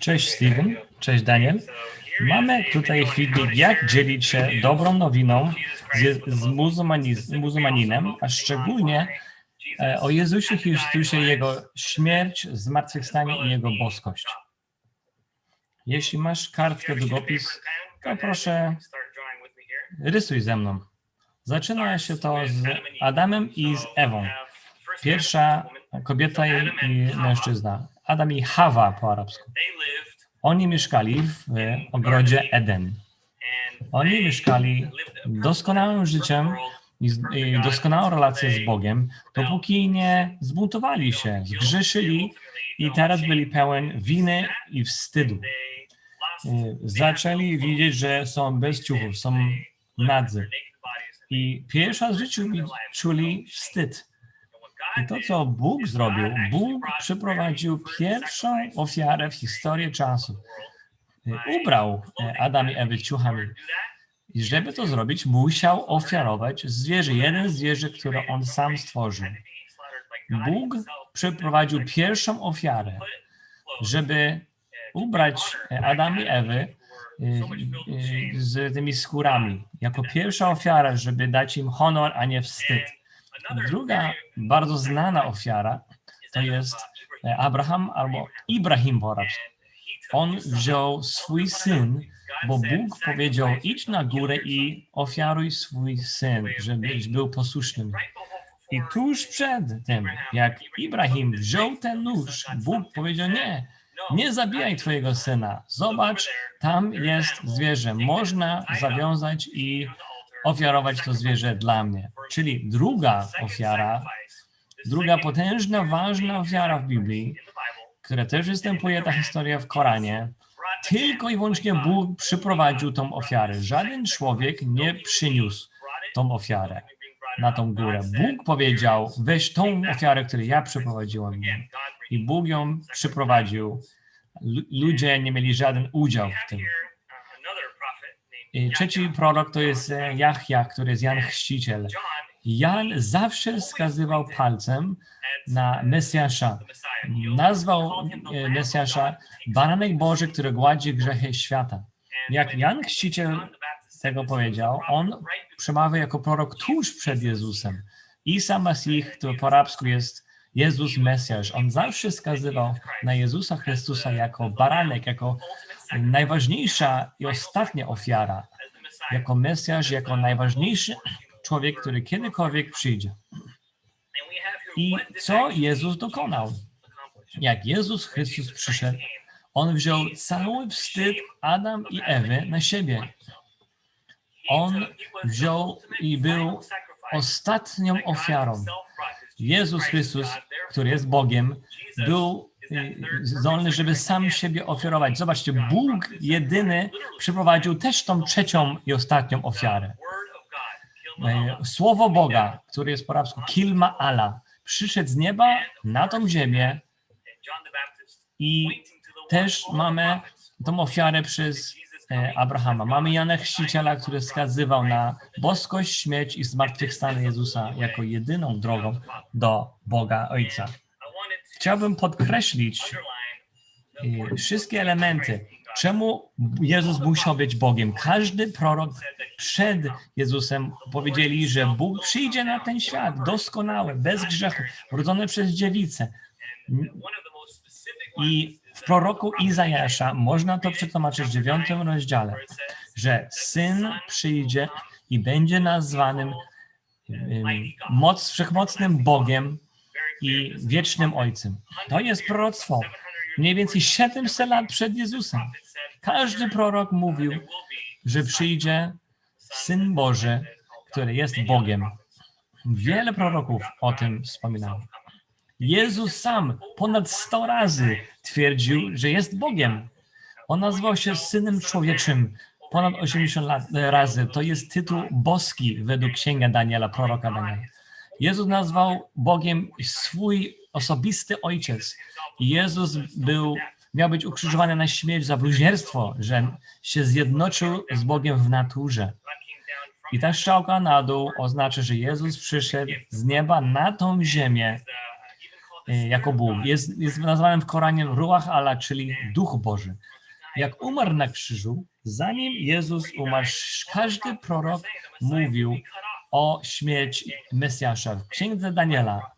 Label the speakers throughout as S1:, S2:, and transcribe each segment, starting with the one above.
S1: Cześć Steven, cześć Daniel. Mamy tutaj filmik, jak dzielić się dobrą nowiną z, z muzułmaninem, a szczególnie e, o Jezusie Chrystusie, Jego śmierć, zmartwychwstanie i Jego boskość. Jeśli masz kartkę, długopis, to proszę rysuj ze mną. Zaczyna się to z Adamem i z Ewą. Pierwsza kobieta i mężczyzna. Adam i Hawa po arabsku. Oni mieszkali w ogrodzie Eden. Oni mieszkali doskonałym życiem i, i doskonałą relację z Bogiem, dopóki nie zbuntowali się, zgrzeszyli i teraz byli pełen winy i wstydu. Y, Zaczęli widzieć, że są bez ciuchów, są nadzy. I pierwszy raz w życiu czuli wstyd. I to, co Bóg zrobił, Bóg przeprowadził pierwszą ofiarę w historii czasu. Ubrał e, Adam i Ewę ciuchami. I żeby to zrobić, musiał ofiarować zwierzę, jeden zwierzę, które on sam stworzył. Bóg przeprowadził pierwszą ofiarę, żeby ubrać e, Adam i Ewy y, z tymi skórami. Jako pierwsza ofiara, żeby dać im honor, a nie wstyd. Druga bardzo znana ofiara to jest e, Abraham albo Ibrahim po arabsku. On wziął swój syn, bo Bóg powiedział: idź na górę i ofiaruj swój syn, żebyś był posłusznym. I tuż przed tym, jak Ibrahim wziął ten nóż, Bóg powiedział: Nie, nie zabijaj twojego syna. Zobacz, tam jest zwierzę. Można zawiązać i ofiarować to zwierzę dla mnie. Czyli druga ofiara, druga potężna, ważna ofiara w Biblii, która też występuje ta historia w Koranie, tylko i wyłącznie Bóg przyprowadził tą ofiarę. Żaden człowiek nie przyniósł tą ofiarę na tą górę. Bóg powiedział, weź tą ofiarę, którą ja przyprowadziłem. I Bóg ją przyprowadził. Lu- Ludzie nie mieli żaden udział w tym. I trzeci prorok to jest e, Jachja, który jest Jan Chrzciciel. Jan zawsze wskazywał palcem na Mesjasza. Nazwał e, Mesjasza baranek Boży, który gładzi grzechy świata. Jak Jan Chrzciciel tego powiedział, on przemawia jako prorok tuż przed Jezusem. Isa Masich, który po arabsku jest Jezus Mesjasz. On zawsze wskazywał na Jezusa Chrystusa jako baranek, jako najważniejsza i ostatnia ofiara, jako Mesjasz, jako najważniejszy człowiek, który kiedykolwiek przyjdzie. I co Jezus dokonał? Jak Jezus Chrystus przyszedł, on wziął cały wstyd Adam i Ewy na siebie. On wziął i był ostatnią ofiarą. Jezus Chrystus, który jest Bogiem, był zdolny, żeby sam siebie ofiarować. Zobaczcie, Bóg jedyny przeprowadził też tą trzecią i ostatnią ofiarę. E, Słowo Boga, który jest po arabsku Kilma Allah, przyszedł z nieba na tą ziemię i też mamy tą ofiarę przez e, Abrahama. Mamy Jana Chrzciciela, który wskazywał na boskość, śmierć i zmartwychwstanie Jezusa jako jedyną drogą do Boga Ojca. Chciałbym podkreślić e, wszystkie elementy, czemu Jezus musiał być Bogiem. Każdy prorok przed Jezusem powiedzieli, że Bóg przyjdzie na ten świat doskonały, bez grzechu, rodzony przez dziewicę. I w proroku Izajasza można to przetłumaczyć w dziewiątym rozdziale, że syn przyjdzie i będzie nazwanym moc, wszechmocnym Bogiem i wiecznym Ojcem. To jest proroctwo mniej więcej 700 lat przed Jezusem. Każdy prorok mówił, że przyjdzie Syn Boży, który jest Bogiem. Wiele proroków o tym wspominało. Jezus sam ponad 100 razy twierdził, że jest Bogiem. On nazywał się Synem Człowieczym ponad 80 lat, razy. To jest tytuł boski według Księga Daniela, proroka Daniela. Jezus nazwał Bogiem swój osobisty ojciec. Jezus był, miał być ukrzyżowany na śmierć za bluźnierstwo, że się zjednoczył z Bogiem w naturze. I ta strzałka na dół oznacza, że Jezus przyszedł z nieba na tą ziemię e, jako Bóg. Jest, jest w Koranie Ruach Allah, czyli Duch Boży. Jak umarł na krzyżu, zanim Jezus umarł, każdy prorok mówił o śmierci Mesjasza. W księdze Daniela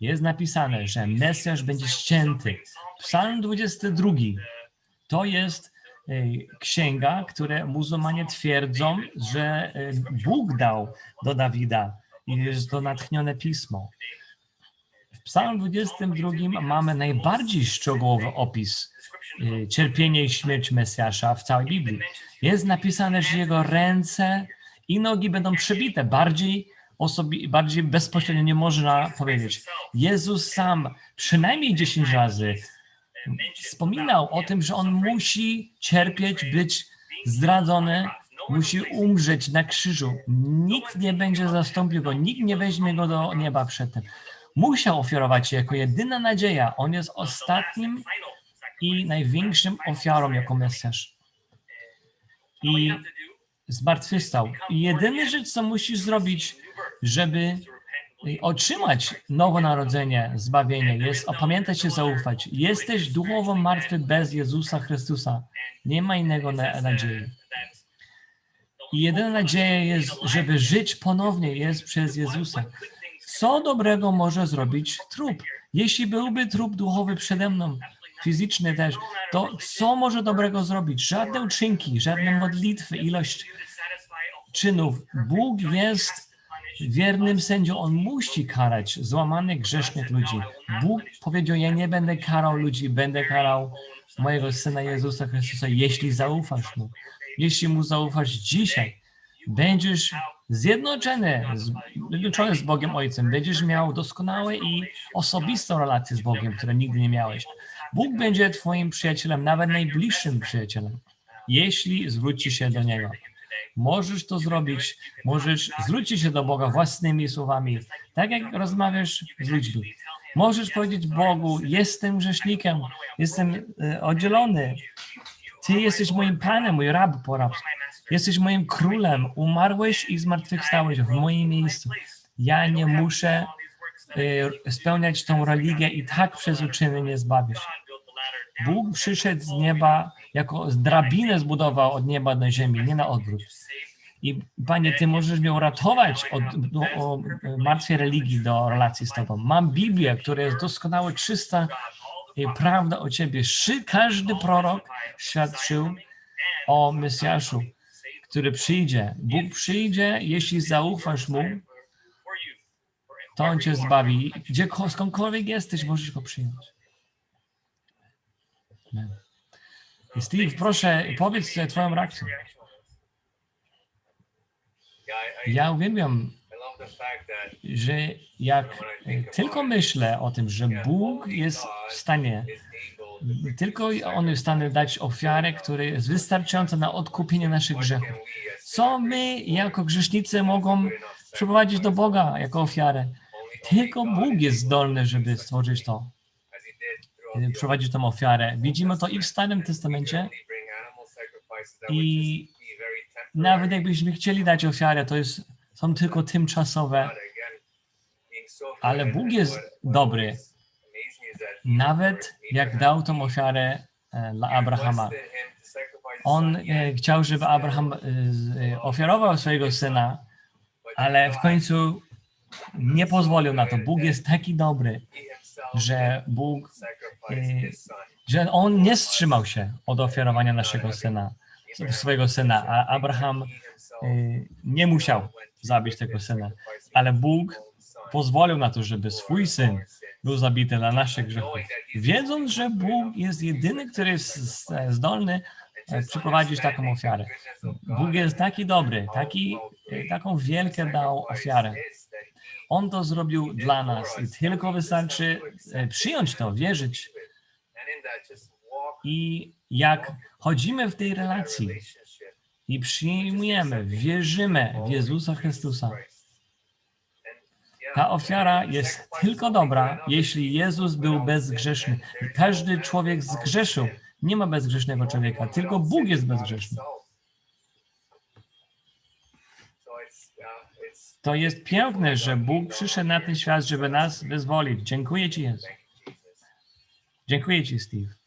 S1: jest napisane, że Mesjasz będzie ścięty. Psalm 22 to jest e, księga, które muzułmanie twierdzą, że e, Bóg dał do Dawida i jest to natchnione pismo. W Psalm 22 mamy najbardziej szczegółowy opis e, cierpienia i śmierć Mesjasza w całej Biblii. Jest napisane, że jego ręce i nogi będą przebite. Bardziej, osobi- bardziej bezpośrednio nie można powiedzieć. Jezus sam przynajmniej 10 razy wspominał o tym, że on musi cierpieć, być zdradzony, musi umrzeć na krzyżu. Nikt nie będzie zastąpił go, nikt nie weźmie go do nieba przedtem. Musiał ofiarować się jako jedyna nadzieja. On jest ostatnim i największym ofiarą jako Mesjasz. I zmartwychwstał. I jedyna rzecz, co musisz zrobić, żeby otrzymać nowonarodzenie, zbawienie, jest opamiętać się, zaufać. Jesteś duchowo martwy bez Jezusa Chrystusa. Nie ma innego na, nadziei. I jedyna nadzieja jest, żeby żyć ponownie, jest przez Jezusa. Co dobrego może zrobić trup? Jeśli byłby trup duchowy przede mną, fizyczny też, to co może dobrego zrobić? Żadne uczynki, żadne modlitwy, ilość czynów. Bóg jest wiernym sędzią. On musi karać złamanych, grzesznych ludzi. Bóg powiedział, ja nie będę karał ludzi, będę karał mojego Syna Jezusa Chrystusa, jeśli zaufasz Mu. Jeśli Mu zaufasz dzisiaj, będziesz zjednoczony, zjednoczony z Bogiem Ojcem, będziesz miał doskonałe i osobistą relację z Bogiem, które nigdy nie miałeś. Bóg będzie Twoim przyjacielem, nawet najbliższym przyjacielem, jeśli zwrócisz się do Niego. Możesz to zrobić, możesz zwrócić się do Boga własnymi słowami, tak jak rozmawiasz z ludźmi. Możesz powiedzieć Bogu, jestem grzesznikiem, jestem e, oddzielony. Ty jesteś moim Panem, mój rab po arabsku. Jesteś moim królem, umarłeś i zmartwychwstałeś w moim miejscu. Ja nie muszę e, spełniać tą religię i tak przez uczyny nie zbawisz. Bóg przyszedł z nieba, jako drabinę zbudował od nieba do ziemi, nie na odwrót. I Panie, Ty możesz mnie uratować od do, o, martwej religii do relacji z Tobą. Mam Biblię, która jest doskonała, czysta i prawda o Ciebie. Każdy prorok świadczył o Mesjaszu, który przyjdzie. Bóg przyjdzie, jeśli zaufasz Mu, to On Cię zbawi. Gdzie, skądkolwiek jesteś, możesz Go przyjąć. Steve, proszę, powiedz Twoją reakcję. Ja uwielbiam, że jak tylko myślę o tym, że Bóg jest w stanie, tylko On jest w stanie dać ofiarę, która jest wystarczająca na odkupienie naszych grzechów. Co my jako grzesznicy mogą przyprowadzić do Boga jako ofiarę? Tylko Bóg jest zdolny, żeby stworzyć to, prowadzić tą ofiarę. Widzimy to i w Starym Testamencie, i nawet jakbyśmy chcieli dać ofiarę, to jest, są tylko tymczasowe, ale Bóg jest dobry. Nawet jak dał tą ofiarę e, dla Abrahama, on e, chciał, żeby Abraham e, ofiarował swojego syna, ale w końcu nie pozwolił na to. Bóg jest taki dobry, że Bóg, że on nie wstrzymał się od ofiarowania naszego syna swojego syna, a Abraham y, nie musiał zabić tego syna, ale Bóg pozwolił na to, żeby swój syn był zabity na nasze grzechy, wiedząc, że Bóg jest jedyny, który jest zdolny e, przeprowadzić taką ofiarę. Bóg jest taki dobry, taki, e, taką wielką dał ofiarę. On to zrobił dla nas i tylko wystarczy e, przyjąć to, wierzyć. I jak chodzimy w tej relacji i przyjmujemy, wierzymy w Jezusa Chrystusa, ta ofiara jest tylko dobra, jeśli Jezus był bezgrzeszny. Każdy człowiek zgrzeszył. Nie ma bezgrzesznego człowieka, tylko Bóg jest bezgrzeszny. To jest piękne, że Bóg przyszedł na ten świat, żeby nas wyzwolić. Dziękuję Ci, Jezu. Dziękuję Ci, Steve.